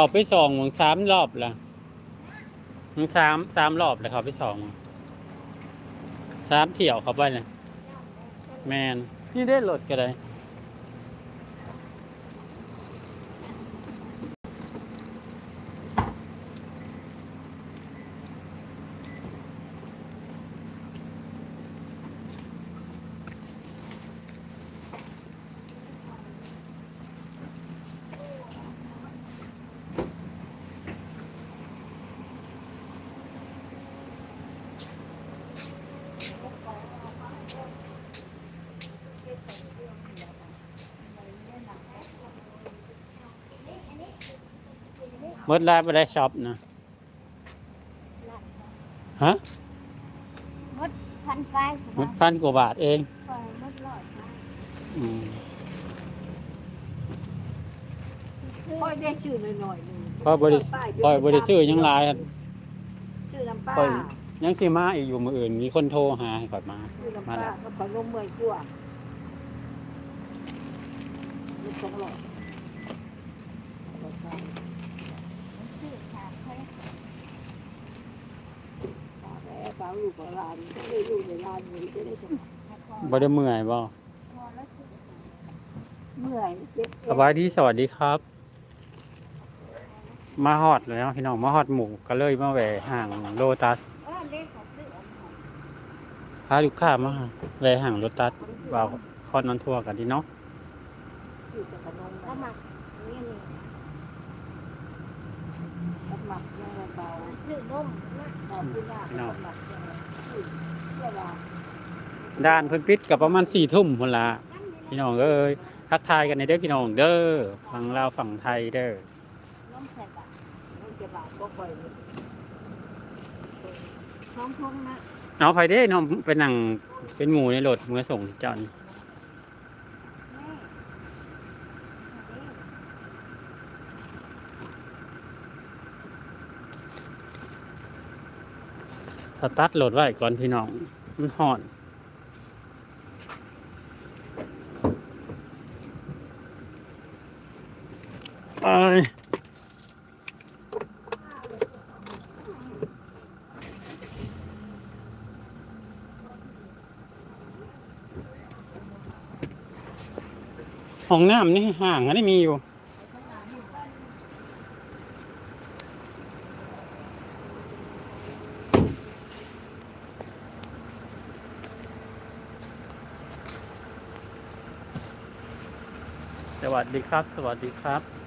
เขาไปสองมึงสามรอบละมึงสามสามรอบเลยเขาไปสองสามเที่ยวเขาไปเลยแมนนี่ได้รถก็ได้ มื่อไรไปได้ช็อปนะฮะมดพันไปหมดพันกว่าบาทเองปล่อยมดลอยมาอืมคือค่อยได้ชื่อหน่อยๆหนึงคอยบริคอยบริซื้อหยังหลายอะชื่อน้ำป้าค่อยยังสิมาอีกอยู่มืออื่น มีคนโทรหาให้ข่อยมา ชื่อน้ำมาป้าแล้วก็ขอนมเมื่อยกลัวลูกสองหลอด ซื้อขาดเขา ปาแม่ปาลูกปลาหลานก็ได้ลูกในร้านนี้จะได้สบายให้พอบ่ได้เมื่อยบ่พอแล้วซื้อเมื่อยเจ็บสบายดีสวัสดีครับ มาฮอดแล้วพี่น้องมาฮอดหมู่ก็เลยมาแหวะห่างโลตัสเออเด็กเขาซื้ออันนั้นพาลูกค้ามาแวะห่างโลตัสว่าคอนนอนทัวร์กันดีเนาะชื่อจะขนมแล้วหมักนี่นี่สมัครยังเบามันซื้อนมนะๆขอบคุณมากสมัครยังชื่อเชื่อว่า ด้านเพิ่นปิดกับประมาณ4ทุ่มพุ่นละพี่น้องเอ้ยทักทายกันในเด้อพี่น้องเด้อฝั่งลาวฝั่งไทยเด้อนมใส่บาตรไม่จะบาปก็ปล่อยเลยสองพงนะเอาไปเด้น้องเป็นหนังเป็นหมูในรถเมื่อส่งเจ้านี่แม่สตาร์ทรถไว้ก่อนพี่น้องมันห่อน ไปห้องน้ำนี่ห่างอันนี้มีอยู่ สวัสดีครับ สวัสดีครับ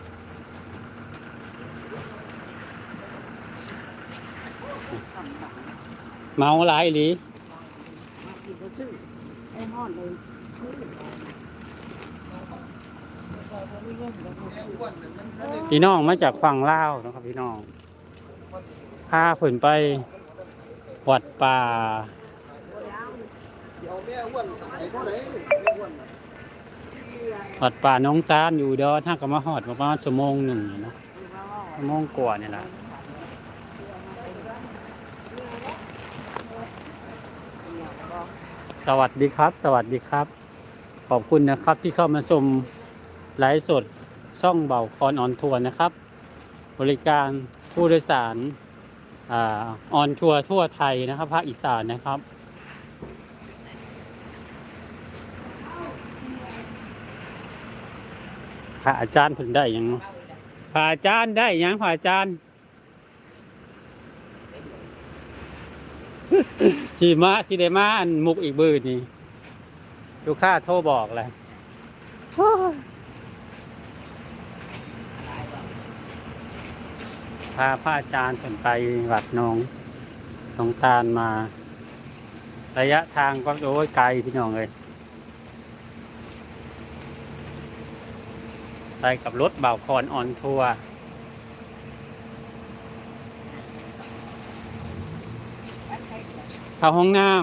เมาหลายอีหลีมาสิก็ชื่อไอ้ห้อนเลยชื่อพี่น้องมาจากฝั่งลาวนะครับพี่น้องพาฝนไปวัดป่าวัดป่าน้องตาลอยู่ดอนถ้าก็มาหอดประมาณชั่วโมงหนึ่งเนาะชั่วโมงกว่าเนี่ยแหละ สวัสดีครับ สวัสดีครับ ขอบคุณนะครับที่เข้ามาชมไลฟ์สดช่องเบาคอนออนทัวร์นะครับ บริการผู้โดยสารออนทัวร์ทั่วไทยนะครับภาคอีสานนะครับ พระอาจารย์เพิ่นได้ยังเนาะพระอาจารย์ได้ยังพระอาจารย์ สีมาสีเดมาอันมุกอีกบืนนี่ลูกค้าโทรบอกเลยพาพระอาจารย์เพิ่นไปวัดนองสงตาลมา ระยะทางก็โอ้ยไกลพี่น้องเลยไปกับรถเบาคอนออนทัวร์ เข้าห้องน้ำ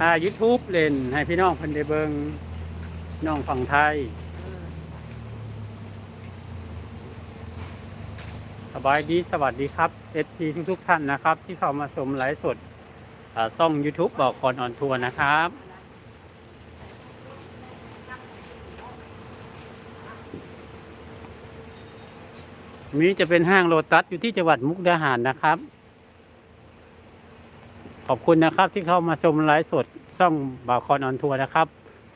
อายูทูบเล่นให้พี่น้องเพิ่นได้เบิงน้องฝั่งไทย สบายดีสวัสดีครับเอทีทุกทุกท่านนะครับ ที่เข้ามาชมไลฟ์สดอ่อง YouTube บอกคอนออนทัวร์นะครับ นี้จะเป็นห้างโลตัสอยู่ที่จังหวัดมุกดาหารนะครับ ขอบคุณนะครับที่เข้ามาชมไลฟ์สดช่องบาคอนออนทัวร์นะครับ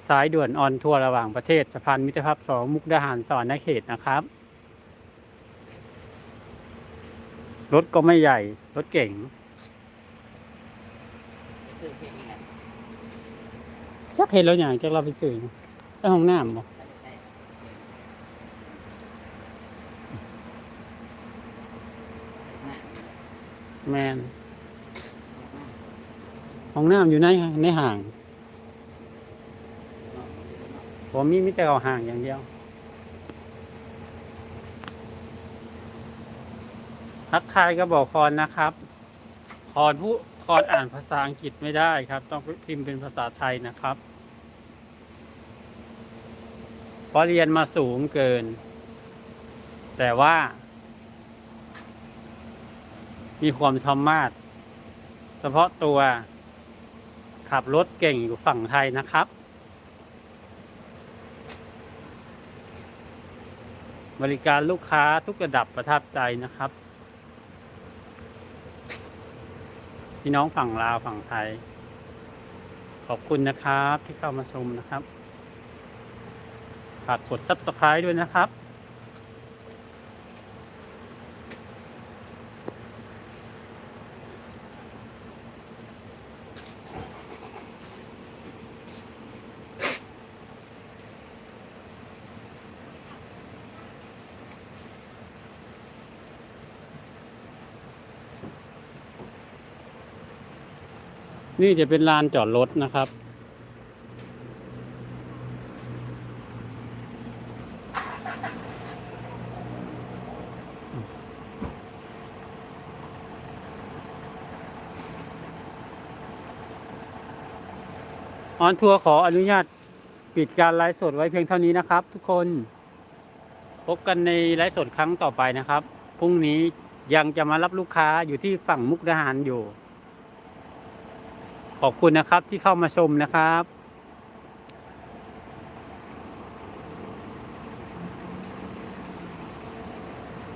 สายด่วนออนทัวร์ระหว่างประเทศสะพานมิตรภาพสองมุกดาหารสวรรค์เขตนะครับ รถก็ไม่ใหญ่ รถเก่งจักเห็นแล้วอย่างจักเราไปซื้อในห้องน้ำบ่แมนห้องน้ำอยู่ในในห่าง ผมมีมิแต่เอาห่างอย่างเดียว ทักทายก็บอกคอนนะครับ คอนผู้คอนอ่านภาษาอังกฤษไม่ได้ครับ ต้องพิมพ์เป็นภาษาไทยนะครับเพราะเรียนมาสูงเกิน แต่ว่า มีความสามารถเฉพาะตัวขับรถเก่งอยู่ฝั่งไทยนะครับ บริการลูกค้าทุกระดับประทับใจนะครับ พี่น้องฝั่งลาวฝั่งไทย ขอบคุณนะครับที่เข้ามาชมนะครับ ฝากกด subscribe ด้วยนะครับ นี่จะเป็นลานจอดรถนะครับ ออนทัวร์ขออนุญาตปิดการไลฟ์สดไว้เพียงเท่านี้นะครับ ทุกคน พบกันในไลฟ์สดครั้งต่อไปนะครับ พรุ่งนี้ยังจะมารับลูกค้าอยู่ที่ฝั่งมุกดาหารอยู่ ขอบคุณนะครับที่เข้ามาชมนะครับ